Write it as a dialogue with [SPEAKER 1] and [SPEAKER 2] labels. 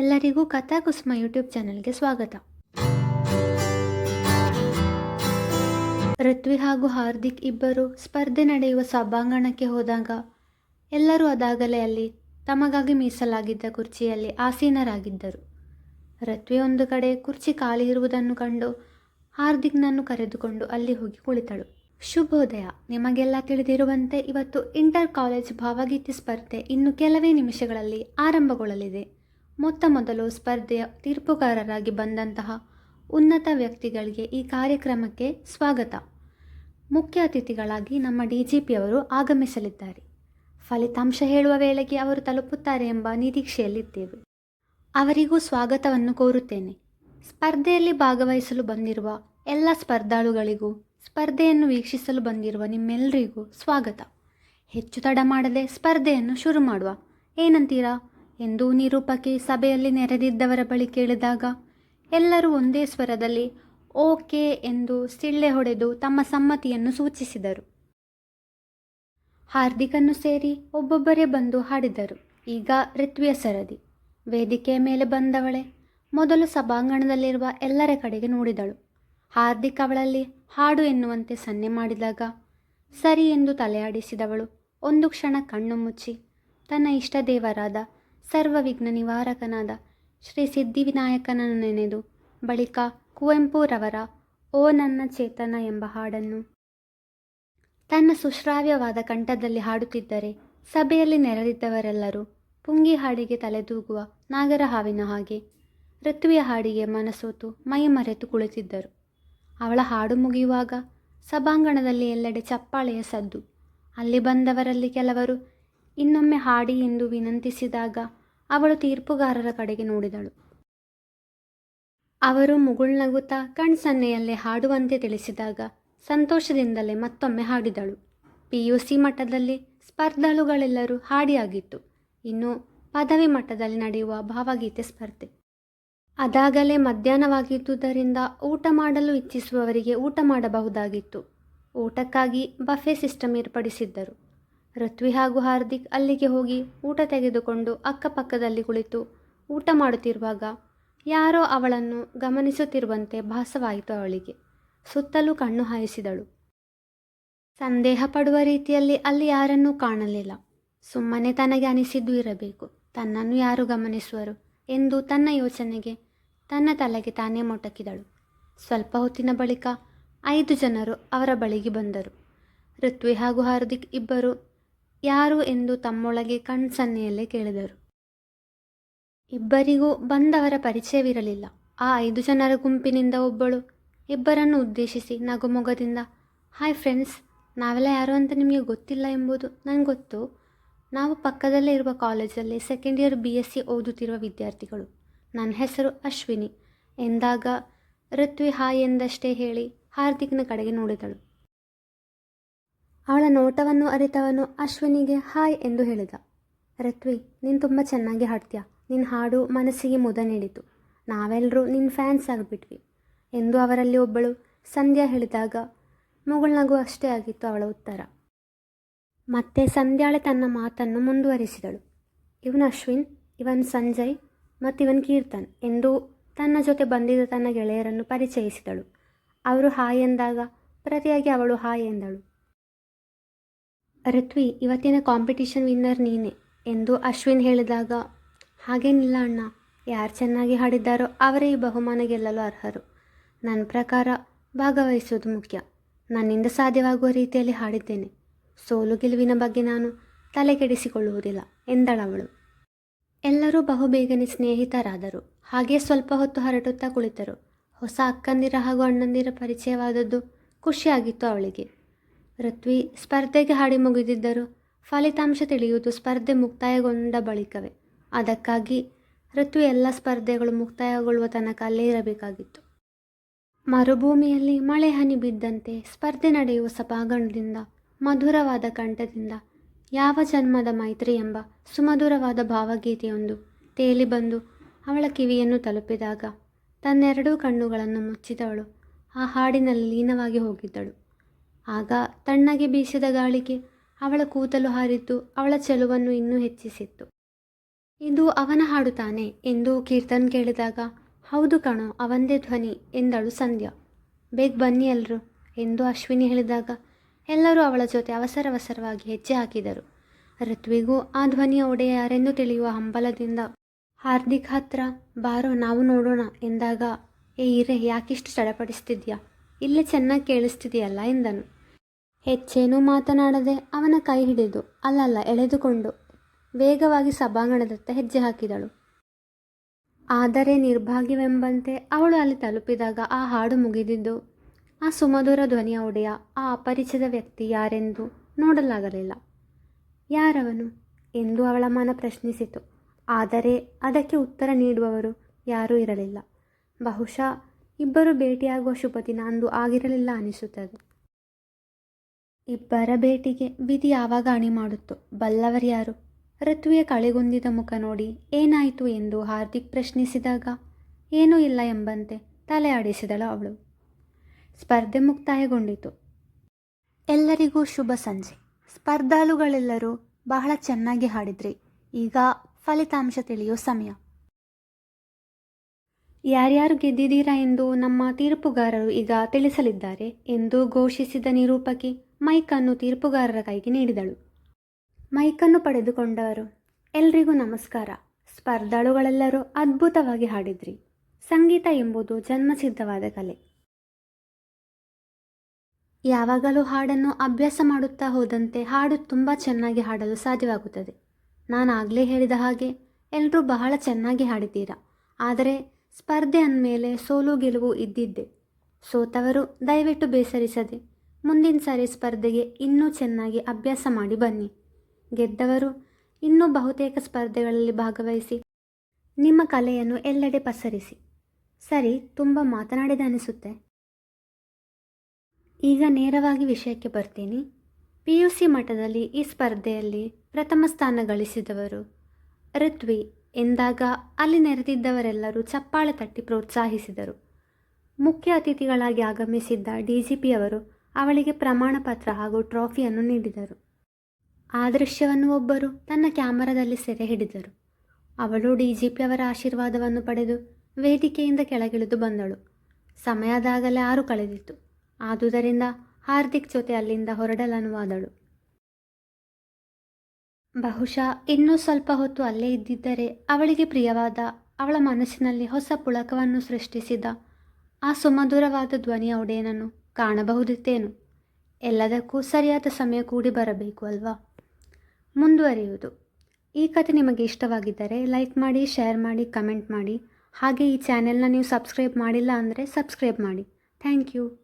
[SPEAKER 1] ಎಲ್ಲರಿಗೂ ಕಥಾಕುಸುಮ ಯೂಟ್ಯೂಬ್ ಚಾನೆಲ್ಗೆ ಸ್ವಾಗತ. ಪೃಥ್ವಿ ಹಾಗೂ ಹಾರ್ದಿಕ್ ಇಬ್ಬರು ಸ್ಪರ್ಧೆ ನಡೆಯುವ ಸಭಾಂಗಣಕ್ಕೆ ಹೋದಾಗ ಎಲ್ಲರೂ ಅದಾಗಲೇ ಅಲ್ಲಿ ತಮಗಾಗಿ ಮೀಸಲಾಗಿದ್ದ ಕುರ್ಚಿಯಲ್ಲಿ ಆಸೀನರಾಗಿದ್ದರು. ರತ್ವಿ ಒಂದು ಕಡೆ ಕುರ್ಚಿ ಖಾಲಿ ಇರುವುದನ್ನು ಕಂಡು ಹಾರ್ದಿಕ್ನನ್ನು ಕರೆದುಕೊಂಡು ಅಲ್ಲಿ ಹೋಗಿ ಕುಳಿತಳು. ಶುಭೋದಯ, ನಿಮಗೆಲ್ಲ ತಿಳಿದಿರುವಂತೆ ಇವತ್ತು ಇಂಟರ್ ಕಾಲೇಜ್ ಭಾವಗೀತೆ ಸ್ಪರ್ಧೆ ಇನ್ನು ಕೆಲವೇ ನಿಮಿಷಗಳಲ್ಲಿ ಆರಂಭಗೊಳ್ಳಲಿದೆ. ಮೊತ್ತ ಮೊದಲು ಸ್ಪರ್ಧೆಯ ತೀರ್ಪುಗಾರರಾಗಿ ಬಂದಂತಹ ಉನ್ನತ ವ್ಯಕ್ತಿಗಳಿಗೆ ಈ ಕಾರ್ಯಕ್ರಮಕ್ಕೆ ಸ್ವಾಗತ. ಮುಖ್ಯ ಅತಿಥಿಗಳಾಗಿ ನಮ್ಮ ಡಿ ಜಿ ಪಿಯವರು ಆಗಮಿಸಲಿದ್ದಾರೆ. ಫಲಿತಾಂಶ ಹೇಳುವ ವೇಳೆಗೆ ಅವರು ತಲುಪುತ್ತಾರೆ ಎಂಬ ನಿರೀಕ್ಷೆಯಲ್ಲಿದ್ದೇವೆ. ಅವರಿಗೂ ಸ್ವಾಗತವನ್ನು ಕೋರುತ್ತೇನೆ. ಸ್ಪರ್ಧೆಯಲ್ಲಿ ಭಾಗವಹಿಸಲು ಬಂದಿರುವ ಎಲ್ಲ ಸ್ಪರ್ಧಾಳುಗಳಿಗೂ, ಸ್ಪರ್ಧೆಯನ್ನು ವೀಕ್ಷಿಸಲು ಬಂದಿರುವ ನಿಮ್ಮೆಲ್ಲರಿಗೂ ಸ್ವಾಗತ. ಹೆಚ್ಚು ತಡ ಮಾಡದೆ ಸ್ಪರ್ಧೆಯನ್ನು ಶುರು ಮಾಡುವ. ಏನಂತೀರಾ? ಎಂದು ನಿರೂಪಕಿ ಸಭೆಯಲ್ಲಿ ನೆರೆದಿದ್ದವರ ಬಳಿ ಕೇಳಿದಾಗ, ಎಲ್ಲರೂ ಒಂದೇ ಸ್ವರದಲ್ಲಿ, ಓಕೆ ಎಂದು ಸಿಳ್ಳೆ ಹೊಡೆದು ತಮ್ಮ ಸಮ್ಮತಿಯನ್ನು ಸೂಚಿಸಿದರು. ಹಾರ್ದಿಕನ್ನು ಸೇರಿ ಒಬ್ಬೊಬ್ಬರೇ ಬಂದು ಹಾಡಿದರು. ಈಗ ಋತ್ವಿಯ ಸರದಿ. ವೇದಿಕೆಯ ಮೇಲೆ ಬಂದವಳೆ, ಮೊದಲು ಸಭಾಂಗಣದಲ್ಲಿರುವ ಎಲ್ಲರ ಕಡೆಗೆ ನೋಡಿದಳು. ಹಾರ್ದಿಕ್ ಅವಳಲ್ಲಿ ಹಾಡು ಎನ್ನುವಂತೆ ಸನ್ನೆ ಮಾಡಿದಾಗ, ಸರಿ ಎಂದು ತಲೆಯಾಡಿಸಿದವಳು. ಒಂದು ಕ್ಷಣ ಕಣ್ಣು ಮುಚ್ಚಿ, ತನ್ನ ಇಷ್ಟ ದೇವರಾದ ಸರ್ವವಿಘ್ನ ನಿವಾರಕನಾದ ಶ್ರೀ ಸಿದ್ಧಿವಿನಾಯಕನನ್ನು ನೆನೆದು ಬಳಿಕ ಕುವೆಂಪುರವರ ಓ ನನ್ನ ಚೇತನ ಎಂಬ ಹಾಡನ್ನು. ತನ್ನ ಸುಶ್ರಾವ್ಯವಾದ ಕಂಠದಲ್ಲಿ ಹಾಡುತ್ತಿದ್ದರೆ ಸಭೆಯಲ್ಲಿ ನೆರೆದಿದ್ದವರೆಲ್ಲರೂ ಪುಂಗಿ ಹಾಡಿಗೆ ತಲೆದೂಗುವ ನಾಗರ ಹಾವಿನ ಹಾಗೆ ಋತ್ವಿಯ ಹಾಡಿಗೆ ಮನಸೋತು ಮೈ ಮರೆತು ಕುಳಿತಿದ್ದರು. ಅವಳ ಹಾಡು ಮುಗಿಯುವಾಗ ಸಭಾಂಗಣದಲ್ಲಿ ಎಲ್ಲೆಡೆ ಚಪ್ಪಾಳೆಯ ಸದ್ದು. ಅಲ್ಲಿ ಬಂದವರಲ್ಲಿ ಕೆಲವರು ಇನ್ನೊಮ್ಮೆ ಹಾಡಿ ಎಂದು ವಿನಂತಿಸಿದಾಗ ಅವಳು ತೀರ್ಪುಗಾರರ ಕಡೆಗೆ ನೋಡಿದಳು. ಅವರು ಮುಗುಳ್ನಗುತ್ತಾ ಕಣ್ಸನ್ನೆಯಲ್ಲೇ ಹಾಡುವಂತೆ ತಿಳಿಸಿದಾಗ ಸಂತೋಷದಿಂದಲೇ ಮತ್ತೊಮ್ಮೆ ಹಾಡಿದಳು. ಪಿ ಯು ಸಿ ಮಟ್ಟದಲ್ಲಿ ಸ್ಪರ್ಧಾಳುಗಳೆಲ್ಲರೂ ಹಾಡಿಯಾಗಿತ್ತು. ಇನ್ನು ಪದವಿ ಮಟ್ಟದಲ್ಲಿ ನಡೆಯುವ ಭಾವಗೀತೆ ಸ್ಪರ್ಧೆ. ಅದಾಗಲೇ ಮಧ್ಯಾಹ್ನವಾಗಿದ್ದುದರಿಂದ ಊಟ ಮಾಡಲು ಇಚ್ಛಿಸುವವರಿಗೆ ಊಟ ಮಾಡಬಹುದಾಗಿತ್ತು. ಊಟಕ್ಕಾಗಿ ಬಫೆ ಸಿಸ್ಟಮ್ ಏರ್ಪಡಿಸಿದ್ದರು. ಋತ್ವಿ ಹಾಗೂ ಹಾರ್ದಿಕ್ ಅಲ್ಲಿಗೆ ಹೋಗಿ ಊಟ ತೆಗೆದುಕೊಂಡು ಅಕ್ಕಪಕ್ಕದಲ್ಲಿ ಕುಳಿತು ಊಟ ಮಾಡುತ್ತಿರುವಾಗ ಯಾರೋ ಅವಳನ್ನು ಗಮನಿಸುತ್ತಿರುವಂತೆ ಭಾಸವಾಯಿತು ಅವಳಿಗೆ. ಸುತ್ತಲೂ ಕಣ್ಣು ಹಾಯಿಸಿದಳು. ಸಂದೇಹ ಪಡುವ ರೀತಿಯಲ್ಲಿ ಅಲ್ಲಿ ಯಾರನ್ನೂ ಕಾಣಲಿಲ್ಲ. ಸುಮ್ಮನೆ ತನಗೆ ಅನಿಸಿದ್ದು ಇರಬೇಕು. ತನ್ನನ್ನು ಯಾರು ಗಮನಿಸುವರು ಎಂದು ತನ್ನ ಯೋಚನೆಗೆ ತನ್ನ ತಲೆಗೆ ತಾನೇ ಮೊಟಕಿದಳು. ಸ್ವಲ್ಪ ಹೊತ್ತಿನ ಬಳಿಕ ಐದು ಜನರು ಅವರ ಬಳಿಗೆ ಬಂದರು. ಋತ್ವಿ ಹಾಗೂ ಹಾರ್ದಿಕ್ ಇಬ್ಬರು ಯಾರು ಎಂದು ತಮ್ಮೊಳಗೆ ಕಣ್ಸನ್ನೆಯಲ್ಲೇ ಕೇಳಿದರು. ಇಬ್ಬರಿಗೂ ಬಂದವರ ಪರಿಚಯವಿರಲಿಲ್ಲ. ಆ ಐದು ಜನರ ಗುಂಪಿನಿಂದ ಒಬ್ಬಳು. ಇಬ್ಬರನ್ನು ಉದ್ದೇಶಿಸಿ ನಗುಮೊಗದಿಂದ, ಹಾಯ್ ಫ್ರೆಂಡ್ಸ್, ನಾವೆಲ್ಲ ಯಾರು ಅಂತ ನಿಮಗೆ ಗೊತ್ತಿಲ್ಲ ಎಂಬುದು ನನಗೆ ಗೊತ್ತು. ನಾವು ಪಕ್ಕದಲ್ಲೇ ಇರುವ ಕಾಲೇಜಲ್ಲಿ second year B S C ಓದುತ್ತಿರುವ ವಿದ್ಯಾರ್ಥಿಗಳು. ನನ್ನ ಹೆಸರು ಅಶ್ವಿನಿ. ಎಂದಾಗ ಋತ್ವಿ ಹಾಯ್ ಎಂದಷ್ಟೇ ಹೇಳಿ ಹಾರ್ದಿಕ್ನ ಕಡೆಗೆ ನೋಡಿದಳು. ಅವಳ ನೋಟವನ್ನು ಅರಿತವನು ಅಶ್ವಿನಿಗೆ, ಹಾಯ್ ಎಂದು ಹೇಳಿದ. ರತ್ವಿ, ನೀನು ತುಂಬ ಚೆನ್ನಾಗಿ ಹಾಡ್ತೀಯ? ನಿನ್ನ ಹಾಡು ಮನಸ್ಸಿಗೆ ಮುದ ನೀಡಿತು. ನಾವೆಲ್ಲರೂ ನಿನ್ನ ಫ್ಯಾನ್ಸ್ ಆಗಿಬಿಟ್ವಿ ಎಂದು ಅವರಲ್ಲಿ ಒಬ್ಬಳು ಸಂಧ್ಯಾ ಹೇಳಿದಾಗ ಮುಗುಳ್ನಗು ಅಷ್ಟೇ ಆಗಿತ್ತು ಅವಳ ಉತ್ತರ. ಮತ್ತೆ ಸಂಧ್ಯಾಳೆ ತನ್ನ ಮಾತನ್ನು ಮುಂದುವರಿಸಿದಳು. ಇವನು ಅಶ್ವಿನ್, ಇವನ್ ಸಂಜಯ್ ಮತ್ತು ಇವನ್ ಕೀರ್ತನ್ ಎಂದು ತನ್ನ ಜೊತೆ ಬಂದಿದ್ದ ತನ್ನ ಗೆಳೆಯರನ್ನು ಪರಿಚಯಿಸಿದಳು. ಅವರು ಹಾಯ್ ಎಂದಾಗ ಪ್ರತಿಯಾಗಿ ಅವಳು ಹಾಯ್ ಎಂದಳು. ಋತ್ವಿ, ಇವತ್ತಿನ ಕಾಂಪಿಟಿಷನ್ ವಿನ್ನರ್ ನೀನೆ ಎಂದು ಅಶ್ವಿನ್ ಹೇಳಿದಾಗ, ಹಾಗೇನಿಲ್ಲ ಅಣ್ಣ, ಯಾರು ಚೆನ್ನಾಗಿ ಹಾಡಿದ್ದಾರೋ ಅವರೇ ಈ ಬಹುಮಾನ ಗೆಲ್ಲಲು ಅರ್ಹರು. ನನ್ನ ಪ್ರಕಾರ ಭಾಗವಹಿಸುವುದು ಮುಖ್ಯ. ನನ್ನಿಂದ ಸಾಧ್ಯವಾಗುವ ರೀತಿಯಲ್ಲಿ ಹಾಡಿದ್ದೇನೆ. ಸೋಲು ಗೆಲುವಿನ ಬಗ್ಗೆ ನಾನು ತಲೆ ಕೆಡಿಸಿಕೊಳ್ಳುವುದಿಲ್ಲ ಎಂದಳವಳು ಎಲ್ಲರೂ ಬಹುಬೇಗನೆ ಸ್ನೇಹಿತರಾದರು. ಹಾಗೆ ಸ್ವಲ್ಪ ಹೊತ್ತು ಹರಟುತ್ತಾ ಕುಳಿತರು. ಹೊಸ ಅಕ್ಕಂದಿರ ಹಾಗೂ ಅಣ್ಣಂದಿರ ಪರಿಚಯವಾದದ್ದು ಖುಷಿಯಾಗಿತ್ತು ಅವಳಿಗೆ. ಋತ್ವಿ, ಸ್ಪರ್ಧೆಗೆ ಹಾಡಿ ಮುಗಿದಿದ್ದರು ಫಲಿತಾಂಶ ತಿಳಿಯುವುದು ಸ್ಪರ್ಧೆ ಮುಕ್ತಾಯಗೊಂಡ ಬಳಿಕವೇ. ಅದಕ್ಕಾಗಿ ಋತ್ವಿ ಎಲ್ಲ ಸ್ಪರ್ಧೆಗಳು ಮುಕ್ತಾಯಗೊಳ್ಳುವ ತನಕ ಅಲ್ಲೇ ಇರಬೇಕಾಗಿತ್ತು. ಮರುಭೂಮಿಯಲ್ಲಿ ಮಳೆ ಹನಿ ಬಿದ್ದಂತೆ ಸ್ಪರ್ಧೆ ನಡೆಯುವ ಸಭಾಂಗಣದಿಂದ, ಮಧುರವಾದ ಕಂಠದಿಂದ, ಯಾವ ಜನ್ಮದ ಮೈತ್ರಿ ಎಂಬ ಸುಮಧುರವಾದ ಭಾವಗೀತೆಯೊಂದು ತೇಲಿ ಬಂದು ಅವಳ ಕಿವಿಯನ್ನು ತಲುಪಿದಾಗ ತನ್ನೆರಡೂ ಕಣ್ಣುಗಳನ್ನು ಮುಚ್ಚಿದವಳು. ಆ ಹಾಡಿನಲ್ಲಿ ಲೀನವಾಗಿ ಹೋಗಿದ್ದಳು. ಆಗ ತಣ್ಣಗೆ ಬೀಸಿದ ಗಾಳಿಗೆ ಅವಳ ಕೂದಲು ಹಾರಿದ್ದು ಅವಳ ಚೆಲುವನ್ನು ಇನ್ನೂ ಹೆಚ್ಚಿಸಿತ್ತು. ಇದು ಅವನ ಹಾಡು ತಾನೆ? ಎಂದು ಕೀರ್ತನ್ ಕೇಳಿದಾಗ, ಹೌದು ಕಣೋ ಅವಂದೇ ಧ್ವನಿ, ಎಂದಳು ಸಂಧ್ಯಾ. ಬೇಗ ಬನ್ನಿ ಎಲ್ಲರೂ ಎಂದು ಅಶ್ವಿನಿ ಹೇಳಿದಾಗ, ಎಲ್ಲರೂ ಅವಳ ಜೊತೆ ಅವಸರವಸರವಾಗಿ ಹೆಜ್ಜೆ ಹಾಕಿದರು. ಋತ್ವಿಗೂ ಆ ಧ್ವನಿಯ ಒಡೆಯ ಯಾರೆಂದು ತಿಳಿಯುವ ಹಂಬಲದಿಂದ ಹಾರ್ದಿಕ್ ಹತ್ರ ಬಾರೋ ನಾವು ನೋಡೋಣ, ಎಂದಾಗ, ಏ ಇರೆ, ಯಾಕಿಷ್ಟು ಚಡಪಡಿಸ್ತಿದ್ಯಾ ಇಲ್ಲೇ ಚೆನ್ನಾಗಿ ಕೇಳಿಸ್ತಿದೆಯಲ್ಲ ಎಂದನು. ಹೆಚ್ಚೇನೂ ಮಾತನಾಡದೆ ಅವನ ಕೈ ಹಿಡಿದು ಅಲ್ಲಲ್ಲ ಎಳೆದುಕೊಂಡು ವೇಗವಾಗಿ ಸಭಾಂಗಣದತ್ತ ಹೆಜ್ಜೆ ಹಾಕಿದಳು. ಆದರೆ ನಿರ್ಭಾಗ್ಯವೆಂಬಂತೆ ಅವಳು ಅಲ್ಲಿ ತಲುಪಿದಾಗ ಆ ಹಾಡು ಮುಗಿದಿದ್ದು, ಆ ಸುಮಧುರ ಧ್ವನಿಯ ಒಡೆಯ ಆ ಅಪರಿಚಿತ ವ್ಯಕ್ತಿ ಯಾರೆಂದು ನೋಡಲಾಗಲಿಲ್ಲ. ಯಾರವನು? ಎಂದು ಅವಳ ಮನ ಪ್ರಶ್ನಿಸಿತು. ಆದರೆ ಅದಕ್ಕೆ ಉತ್ತರ ನೀಡುವವರು ಯಾರೂ ಇರಲಿಲ್ಲ. ಬಹುಶಃ ಇಬ್ಬರು ಭೇಟಿಯಾಗುವ ಶುಭ ದಿನ ಅಂದು ಆಗಿರಲಿಲ್ಲ ಅನಿಸುತ್ತದೆ. ಇಬ್ಬರ ಭೇಟಿಗೆ ವಿಧಿ ಯಾವಾಗ ಅಣಿ ಮಾಡುತ್ತೋ? ಬಲ್ಲವರ್ಯಾರು ಋತ್ವಿಯ ಕಳೆಗುಂದಿದ ಮುಖ ನೋಡಿ ಏನಾಯಿತು ಎಂದು ಹಾರ್ದಿಕ್ ಪ್ರಶ್ನಿಸಿದಾಗ, ಏನೂ ಇಲ್ಲ ಎಂಬಂತೆ ತಲೆ ಆಡಿಸಿದಳು ಅವಳು. ಸ್ಪರ್ಧೆ ಮುಕ್ತಾಯಗೊಂಡಿತು. ಎಲ್ಲರಿಗೂ ಶುಭ ಸಂಜೆ. ಸ್ಪರ್ಧಾಳುಗಳೆಲ್ಲರೂ ಬಹಳ ಚೆನ್ನಾಗಿ ಹಾಡಿದ್ರಿ. ಈಗ ಫಲಿತಾಂಶ ತಿಳಿಯೋ ಸಮಯ. ಯಾರ್ಯಾರು ಗೆದ್ದಿದ್ದೀರಾ ಎಂದು ನಮ್ಮ ತೀರ್ಪುಗಾರರು ಈಗ ತಿಳಿಸಲಿದ್ದಾರೆ ಎಂದು ಘೋಷಿಸಿದ ನಿರೂಪಕಿ ಮೈಕನ್ನು ತೀರ್ಪುಗಾರರ ಕೈಗೆ ನೀಡಿದಳು. ಮೈಕನ್ನು ಪಡೆದುಕೊಂಡವರು, ಎಲ್ರಿಗೂ ನಮಸ್ಕಾರ. ಸ್ಪರ್ಧಾಳುಗಳೆಲ್ಲರೂ ಅದ್ಭುತವಾಗಿ ಹಾಡಿದ್ರಿ. ಸಂಗೀತ ಎಂಬುದು ಜನ್ಮಸಿದ್ಧವಾದ ಕಲೆ. ಯಾವಾಗಲೂ ಹಾಡನ್ನು ಅಭ್ಯಾಸ ಮಾಡುತ್ತಾ ಹೋದಂತೆ ಹಾಡು ತುಂಬ ಚೆನ್ನಾಗಿ ಹಾಡಲು ಸಾಧ್ಯವಾಗುತ್ತದೆ. ನಾನು ಆಗಲೇ ಹೇಳಿದ ಹಾಗೆ ಎಲ್ಲರೂ ಬಹಳ ಚೆನ್ನಾಗಿ ಹಾಡಿದ್ದೀರಾ. ಆದರೆ ಸ್ಪರ್ಧೆ ಅಂದಮೇಲೆ ಸೋಲು ಗೆಲುವು ಇದ್ದಿದ್ದೆ. ಸೋತವರು ದಯವಿಟ್ಟು ಬೇಸರಿಸದೆ, ಮುಂದಿನ ಸಾರಿ ಸ್ಪರ್ಧೆಗೆ ಇನ್ನೂ ಚೆನ್ನಾಗಿ ಅಭ್ಯಾಸ ಮಾಡಿ ಬನ್ನಿ. ಗೆದ್ದವರು ಇನ್ನೂ ಬಹುತೇಕ ಸ್ಪರ್ಧೆಗಳಲ್ಲಿ ಭಾಗವಹಿಸಿ, ನಿಮ್ಮ ಕಲೆಯನ್ನು ಎಲ್ಲೆಡೆ ಪಸರಿಸಿ. ಸರಿ, ತುಂಬ ಮಾತನಾಡಿದ ಅನಿಸುತ್ತೆ. ಈಗ ನೇರವಾಗಿ ವಿಷಯಕ್ಕೆ ಬರ್ತೀನಿ. ಪಿ ಯು ಸಿ ಮಟ್ಟದಲ್ಲಿ ಈ ಸ್ಪರ್ಧೆಯಲ್ಲಿ ಪ್ರಥಮ ಸ್ಥಾನ ಗಳಿಸಿದವರು ಋತ್ವಿ ಎಂದಾಗ ಅಲ್ಲಿ ನೆರೆದಿದ್ದವರೆಲ್ಲರೂ ಚಪ್ಪಾಳೆ ತಟ್ಟಿ ಪ್ರೋತ್ಸಾಹಿಸಿದರು. ಮುಖ್ಯ ಅತಿಥಿಗಳಾಗಿ ಆಗಮಿಸಿದ್ದ ಡಿ ಜಿ ಪಿಯವರು ಅವಳಿಗೆ ಪ್ರಮಾಣ ಪತ್ರ ಹಾಗೂ ಟ್ರಾಫಿಯನ್ನು ನೀಡಿದರು. ಆ ದೃಶ್ಯವನ್ನು ಒಬ್ಬರು ತನ್ನ ಕ್ಯಾಮರಾದಲ್ಲಿ ಸೆರೆ ಹಿಡಿದರು. ಅವಳು ಡಿ ಜಿ ಪಿಯವರ ಆಶೀರ್ವಾದವನ್ನು ಪಡೆದು ವೇದಿಕೆಯಿಂದ ಕೆಳಗಿಳಿದು ಬಂದಳು. ಸಮಯದಾಗಲೇ ಆರು ಕಳೆದಿತ್ತು. ಆದುದರಿಂದ ಹಾರ್ದಿಕ್ ಜೊತೆ ಅಲ್ಲಿಂದ ಹೊರಡಲನುವಾದಳು. ಬಹುಶಃ ಇನ್ನೂ ಸ್ವಲ್ಪ ಹೊತ್ತು ಅಲ್ಲೇ ಇದ್ದಿದ್ದರೆ ಅವಳಿಗೆ ಪ್ರಿಯವಾದ, ಅವಳ ಮನಸ್ಸಿನಲ್ಲಿ ಹೊಸ ಪುಳಕವನ್ನು ಸೃಷ್ಟಿಸಿದ ಆ ಸುಮಧುರವಾದ ಧ್ವನಿಯ ಒಡೆಯನನ್ನು ಕಾಣಬಹುದಿತ್ತೇನು? ಎಲ್ಲದಕ್ಕೂ ಸರಿಯಾದ ಸಮಯ ಕೂಡಿ ಬರಬೇಕು ಅಲ್ವಾ? ಮುಂದುವರಿಯುವುದು. ಈ ಕತೆ ನಿಮಗೆ ಇಷ್ಟವಾಗಿದ್ದರೆ ಲೈಕ್ ಮಾಡಿ, ಶೇರ್ ಮಾಡಿ, ಕಮೆಂಟ್ ಮಾಡಿ. ಹಾಗೆ ಈ ಚಾನೆಲ್ನ ನೀವು ಸಬ್ಸ್ಕ್ರೈಬ್ ಮಾಡಿಲ್ಲ ಅಂದರೆ ಸಬ್ಸ್ಕ್ರೈಬ್ ಮಾಡಿ. Thank you.